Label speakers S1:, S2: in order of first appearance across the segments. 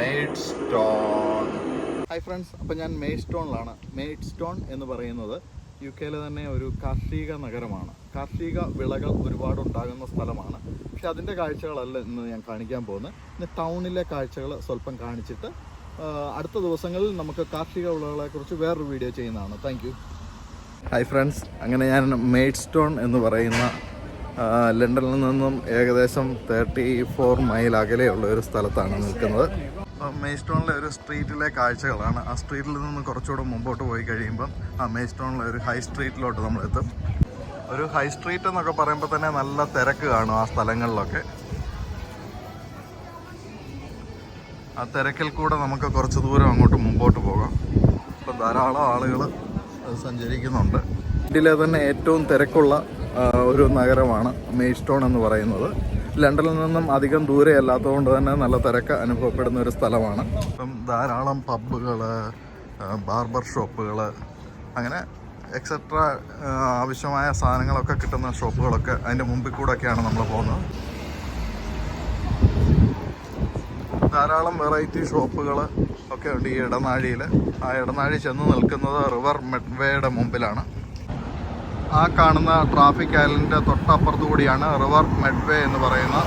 S1: Made stone hi friends അപ്പോൾ ഞാൻ made സ്റ്റോണിലാണ് made stone എന്ന് പറയുന്നത് യു കെയിലെ തന്നെ ഒരു കാർഷിക നഗരമാണ്. കാർഷിക വിളകൾ ഒരുപാട് ഉണ്ടാകുന്ന സ്ഥലമാണ്. പക്ഷെ അതിന്റെ കാഴ്ചകളല്ല ഇന്ന് ഞാൻ കാണിക്കാൻ പോകുന്നത്. ഇന്ന് ടൗണിലെ കാഴ്ചകൾ സ്വല്പം കാണിച്ചിട്ട് അടുത്ത ദിവസങ്ങളിൽ നമുക്ക് കാർഷിക വിളകളെക്കുറിച്ച് വേറൊരു വീഡിയോ ചെയ്യുന്നതാണ്. താങ്ക് യു ഹായ് ഫ്രണ്ട്സ് അങ്ങനെ ഞാൻ മെയ്ഡ് സ്റ്റോൺ എന്ന് പറയുന്ന ലണ്ടനിൽ നിന്നും ഏകദേശം തേർട്ടി ഫോർ മൈൽ അകലെയുള്ള ഒരു സ്ഥലത്താണ് നിൽക്കുന്നത്. മെയ്സ്റ്റോണിലെ ഒരു സ്ട്രീറ്റിലെ കാഴ്ചകളാണ്. ആ സ്ട്രീറ്റിൽ നിന്ന് കുറച്ചുകൂടെ മുമ്പോട്ട് പോയി കഴിയുമ്പം ആ മെയ്സ്റ്റോണിലെ ഒരു ഹൈ സ്ട്രീറ്റിലോട്ട് നമ്മൾ എത്തും ഒരു ഹൈ സ്ട്രീറ്റ് എന്നൊക്കെ പറയുമ്പോൾ തന്നെ നല്ല തിരക്ക് കാണും ആ സ്ഥലങ്ങളിലൊക്കെ. ആ തിരക്കിൽ കൂടെ നമുക്ക് കുറച്ച് ദൂരം അങ്ങോട്ട് മുമ്പോട്ട് പോകാം. ഇപ്പം ധാരാളം ആളുകൾ സഞ്ചരിക്കുന്നുണ്ട്. ഇന്ത്യയിലെ തന്നെ ഏറ്റവും തിരക്കുള്ള ഒരു നഗരമാണ് മെയ്സ്റ്റോൺ എന്ന് പറയുന്നത്. ലണ്ടനിൽ നിന്നും അധികം ദൂരെ അല്ലാത്തതുകൊണ്ട് തന്നെ നല്ല തിരക്ക് അനുഭവപ്പെടുന്ന ഒരു സ്ഥലമാണ്. ഇപ്പം ധാരാളം പബ്ബുകൾ ബാർബർ ഷോപ്പുകൾ അങ്ങനെ എക്സെട്ര ആവശ്യമായ സാധനങ്ങളൊക്കെ കിട്ടുന്ന ഷോപ്പുകളൊക്കെ അതിന്റെ മുമ്പിൽ കൂടെയൊക്കെയാണ് നമ്മൾ പോകുന്നത്. ധാരാളം വെറൈറ്റി ഷോപ്പുകൾ ഒക്കെ ഉണ്ട് ഈ ഇടനാഴിയിൽ ആ ഇടനാഴി ചെന്ന് നിൽക്കുന്നത് റിവർ മെഡ്വേയുടെ മുമ്പിലാണ്. ആ കാണുന്ന ട്രാഫിക് ഐലൻഡിന്റെ തൊട്ടപ്പുറത്തു കൂടിയാണ് റിവർ മെഡ്വേ എന്ന് പറയുന്ന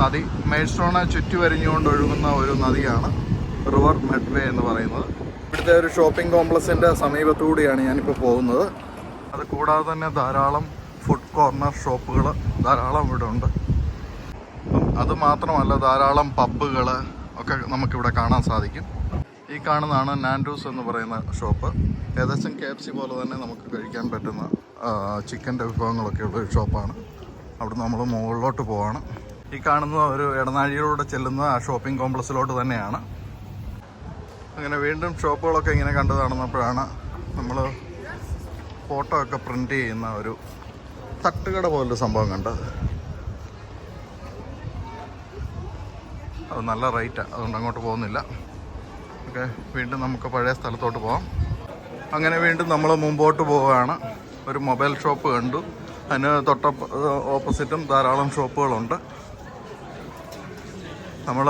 S1: നദി. ചുറ്റി ചുറ്റുവരിഞ്ഞുകൊണ്ട് ഒഴുകുന്ന ഒരു നദിയാണ് റിവർ മെഡ്വേ എന്ന് പറയുന്നത്. ഇവിടുത്തെ ഒരു ഷോപ്പിംഗ് കോംപ്ലക്സിന്റെ സമീപത്തുകൂടിയാണ് ഞാനിപ്പോൾ പോകുന്നത്. അത് കൂടാതെ തന്നെ ധാരാളം ഫുഡ് കോർണർ ഷോപ്പുകൾ ധാരാളം ഇവിടെ ഉണ്ട്. അത് മാത്രമല്ല ധാരാളം പബ്ബുകൾ ഒക്കെ നമുക്കിവിടെ കാണാൻ സാധിക്കും. ഈ കാണുന്നതാണ് നാൻഡൂസ് എന്ന് പറയുന്ന ഷോപ്പ്. ഏകദേശം കെ എഫ് സി പോലെ തന്നെ നമുക്ക് കഴിക്കാൻ പറ്റുന്ന ചിക്കന്റെ വിഭവങ്ങളൊക്കെയുള്ള ഒരു ഷോപ്പാണ്. അവിടെ നമ്മൾ മുകളിലോട്ട് പോവാണ്. ഈ കാണുന്ന ഒരു ഇടനാഴിയിലൂടെ ചെല്ലുന്ന ഷോപ്പിംഗ് കോംപ്ലക്സിലോട്ട് തന്നെയാണ്. അങ്ങനെ വീണ്ടും ഷോപ്പുകളൊക്കെ ഇങ്ങനെ കണ്ടു നടന്നപ്പോഴാണ് നമ്മൾ ഫോട്ടോ ഒക്കെ പ്രിന്റ് ചെയ്യുന്ന ഒരു തട്ടുകട പോലൊരു സംഭവം കണ്ടത്. അത് നല്ല റേറ്റാണ് അതുകൊണ്ട് അങ്ങോട്ട് പോകുന്നില്ല. ഓക്കെ വീണ്ടും നമുക്ക് പഴയ സ്ഥലത്തോട്ട് പോകാം അങ്ങനെ വീണ്ടും നമ്മൾ മുമ്പോട്ട് പോവുകയാണ്. ഒരു മൊബൈൽ ഷോപ്പ് കണ്ടു. അതിന് തൊട്ട ഓപ്പോസിറ്റും ധാരാളം ഷോപ്പുകളുണ്ട്. നമ്മൾ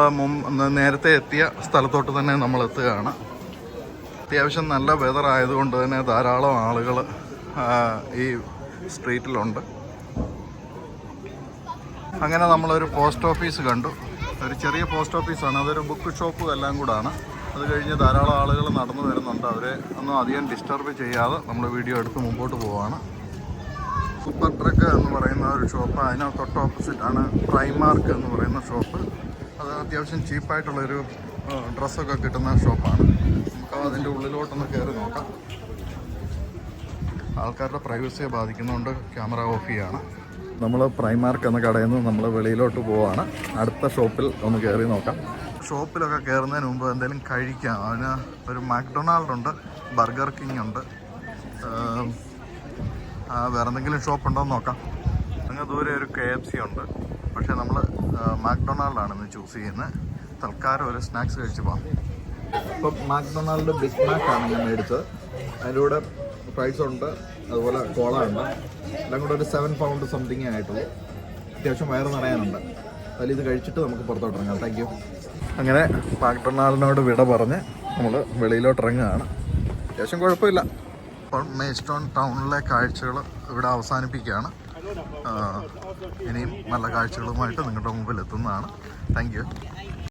S1: നേരത്തെ എത്തിയ സ്ഥലത്തോട്ട് തന്നെ നമ്മൾ എത്തുകയാണ്. അത്യാവശ്യം നല്ല വെതർ ആയതുകൊണ്ട് തന്നെ ധാരാളം ആളുകൾ ഈ സ്ട്രീറ്റിലുണ്ട്. അങ്ങനെ നമ്മളൊരു പോസ്റ്റ് ഓഫീസ് കണ്ടു. ഒരു ചെറിയ പോസ്റ്റ് ഓഫീസാണ്. അതൊരു ബുക്ക് ഷോപ്പും എല്ലാം കൂടാണ്. അത് കഴിഞ്ഞ് ധാരാളം ആളുകൾ നടന്നു വരുന്നുണ്ട്. അവരെ ഒന്നും അധികം ഡിസ്റ്റർബ് ചെയ്യാതെ നമ്മൾ വീഡിയോ എടുത്ത് മുമ്പോട്ട് പോവാണ്. സൂപ്പർ ട്രക്ക് എന്ന് പറയുന്ന ഒരു ഷോപ്പ് അതിന് തൊട്ട് ഓപ്പോസിറ്റാണ് പ്രൈമാർക്ക് എന്ന് പറയുന്ന ഷോപ്പ് അത് അത്യാവശ്യം ചീപ്പായിട്ടുള്ളൊരു ഡ്രസ്സൊക്കെ കിട്ടുന്ന ഷോപ്പാണ് നമുക്ക് അതിന്റെ ഉള്ളിലോട്ടൊന്ന് കയറി നോക്കാം. ആൾക്കാരുടെ പ്രൈവസിയെ ബാധിക്കുന്നതുകൊണ്ട് ക്യാമറ ഓഫ് ചെയ്യാണ്. നമ്മൾ പ്രൈമാർക്ക് എന്ന കടയിൽ നിന്ന് നമ്മൾ വെളിയിലോട്ട് പോവാണ്. അടുത്ത ഷോപ്പിൽ ഒന്ന് കയറി നോക്കാം. ഷോപ്പിലൊക്കെ കയറുന്നതിന് മുമ്പ് എന്തെങ്കിലും കഴിക്കാം. അതിന് ഒരു മാക്ഡൊണാൾഡ് ഉണ്ട് ബർഗർ കിങ് ഉണ്ട്. വേറെ എന്തെങ്കിലും ഷോപ്പ് ഉണ്ടോ എന്ന് നോക്കാം. അങ്ങ് ദൂരെ ഒരു കെ എഫ് സി ഉണ്ട്. പക്ഷേ നമ്മൾ മാക്ഡൊണാൾഡാണ് ഇന്ന് ചൂസ് ചെയ്യുന്നത്. തൽക്കാലം ഒരു സ്നാക്സ് കഴിച്ച് പോകാം ഇപ്പം മാക്ഡൊണാൾഡ് ബിഗ് മാക്ക് ആണ് ഞാൻ മേടിച്ചത്. അതിലൂടെ പ്രൈസ് ഉണ്ട് അതുപോലെ കോള ഉണ്ട്. എല്ലാം കൂടെ ഒരു സെവൻ പൗണ്ട് സംതിങ് ആയിട്ടുള്ളൂ. അത്യാവശ്യം വയറ് നിറയാനുണ്ട്. അതിൽ ഇത് കഴിച്ചിട്ട് നമുക്ക് പുറത്തോട്ട് താങ്ക് യു അങ്ങനെ മാക്ഡൊണാൾഡിനോട് വിട പറഞ്ഞ് നമ്മൾ വെളിയിലോട്ട് ഇറങ്ങുകയാണ് അത്യാവശ്യം കുഴപ്പമില്ല. ഇപ്പോൾ മേസ്റ്റോൺ ടൗണിലെ കാഴ്ചകൾ ഇവിടെ അവസാനിപ്പിക്കുകയാണ്. ഇനിയും നല്ല കാഴ്ചകളുമായിട്ട് നിങ്ങളുടെ മുമ്പിൽ എത്തുന്നതാണ് താങ്ക്